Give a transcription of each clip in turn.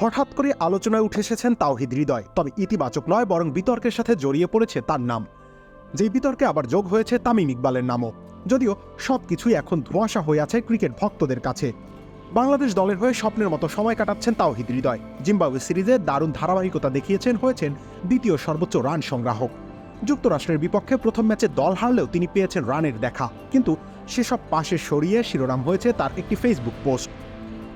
হঠাৎ করে আলোচনায় উঠে এসেছেন তাওহিদ হৃদয়। তবে ইতিবাচক নয়, বরং বিতর্কের সাথে জড়িয়ে পড়েছে তার নাম। যেই বিতর্কে আবার যোগ হয়েছে তামিম ইকবালের নামও। যদিও সব কিছুই এখন ধোঁয়াশা হয়ে আছে ক্রিকেট ভক্তদের কাছে। বাংলাদেশ দলের হয়ে স্বপ্নের মতো সময় কাটাচ্ছেন তাওহিদ হৃদয়। জিম্বাবুয়ে সিরিজে দারুণ ধারাবাহিকতা দেখিয়েছেন, হয়েছেন দ্বিতীয় সর্বোচ্চ রান সংগ্রাহক। যুক্তরাষ্ট্রের বিপক্ষে প্রথম ম্যাচে দল হারলেও তিনি পেয়েছেন রানের দেখা। কিন্তু সেসব পাশে সরিয়ে শিরোনাম হয়েছে তার একটি ফেসবুক পোস্ট।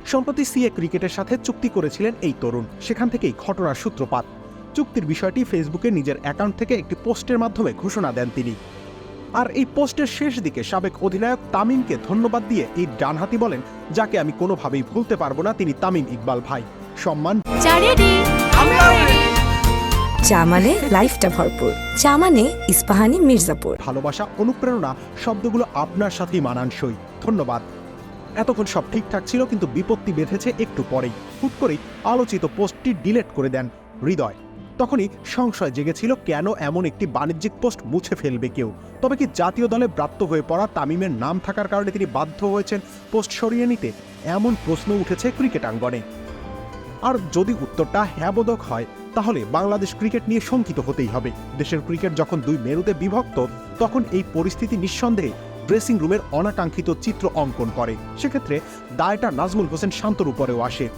সম্প্রতি সিএ ক্রিকেটের সাথে চুক্তি করেছিলেন এই তরুণ। সেখান থেকেই ঘটনার সূত্রপাত। চুক্তির বিষয়টি ফেসবুকে নিজের অ্যাকাউন্ট থেকে একটি পোস্টের মাধ্যমে ঘোষণা দেন তিনি। আর এই পোস্টের শেষ দিকে সাবেক অধিনায়ক তামিমকে ধন্যবাদ দিয়ে এই ডানহাতি বলেন যাকে আমি কোনোভাবেই ভুলতে পারব না তিনি তামিম ইকবাল ভাই। সম্মান চা রেডি মানে লাইফটা ভরপুর। চা মানে ইস্পাহানি মির্জাপুর। ভালোবাসা অনুপ্রেরণা শব্দগুলো আপনার সাথেই মানানসই। ধন্যবাদ। এতক্ষণ সব ঠিকঠাক ছিল, কিন্তু বিপত্তি বেঁধেছে একটু পরেই। হুট করেই আলোচিত পোস্টটি ডিলেট করে দেন হৃদয়। তখনই সংশয় জেগেছিল, কেন এমন একটি বাণিজ্যিক পোস্ট মুছে ফেলবে কেউ? তবে কি জাতীয় দলে ব্রাত্য হয়ে পড়া তামিমের নাম থাকার কারণে তিনি বাধ্য হয়েছেন পোস্ট সরিয়ে নিতে? এমন প্রশ্ন উঠেছে ক্রিকেট আঙ্গনে আর যদি উত্তরটা হ্যাবোধক হয়, তাহলে বাংলাদেশ ক্রিকেট নিয়ে শঙ্কিত হতেই হবে। দেশের ক্রিকেট যখন দুই মেরুতে বিভক্ত, তখন এই পরিস্থিতি নিঃসন্দেহে ড্রেসিং রুমের অনাকাঙ্ক্ষিত চিত্র অঙ্কন করে। সেক্ষেত্রে দায়টা নাজমুল হোসেন শান্তর উপরেও আসে।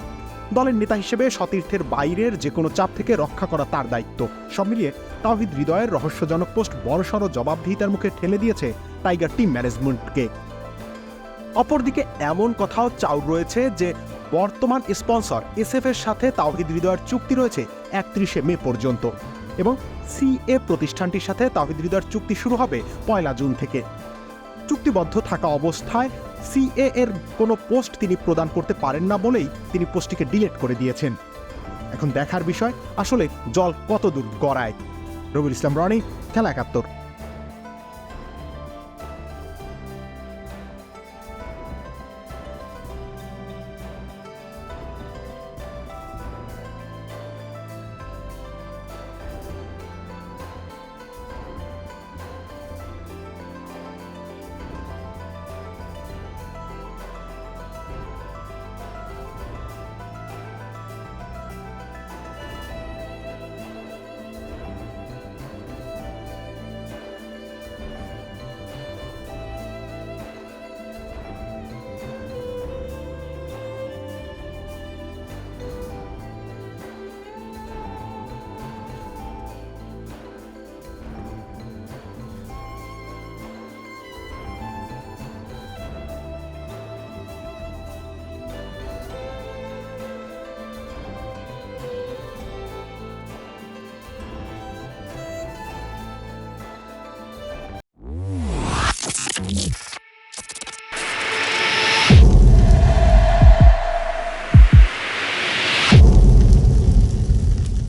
দলের নেতা হিসেবে সতীর্থের বাইরের যে কোনো চাপ থেকে রক্ষা করা তার দায়িত্ব। সব মিলিয়ে তাহিদ হৃদয়ের রহস্যজনক পোস্ট বড়সড় জবাবদিহিতার মুখে ঠেলে দিয়েছে টাইগার টিম ম্যানেজমেন্টকে। অপরদিকে এমন কথাও চাউর রয়েছে যে, বর্তমান স্পন্সর এসএফ এর সাথে তাওহিদ হৃদয়ের চুক্তি রয়েছে একত্রিশে মে পর্যন্ত। এবং সিএ প্রতিষ্ঠানটির সাথে তাওহিদ হৃদয়ের চুক্তি শুরু হবে পয়লা জুন থেকে। চুক্তিবদ্ধ থাকা অবস্থায় সিএ এর কোনো পোস্ট তিনি প্রদান করতে পারেন না বলেই তিনি পোস্টটিকে ডিলেট করে দিয়েছেন। এখন দেখার বিষয়, আসলে জল কত দূর গড়ায়? রবিউল ইসলাম রনি, খেলা একাত্তর।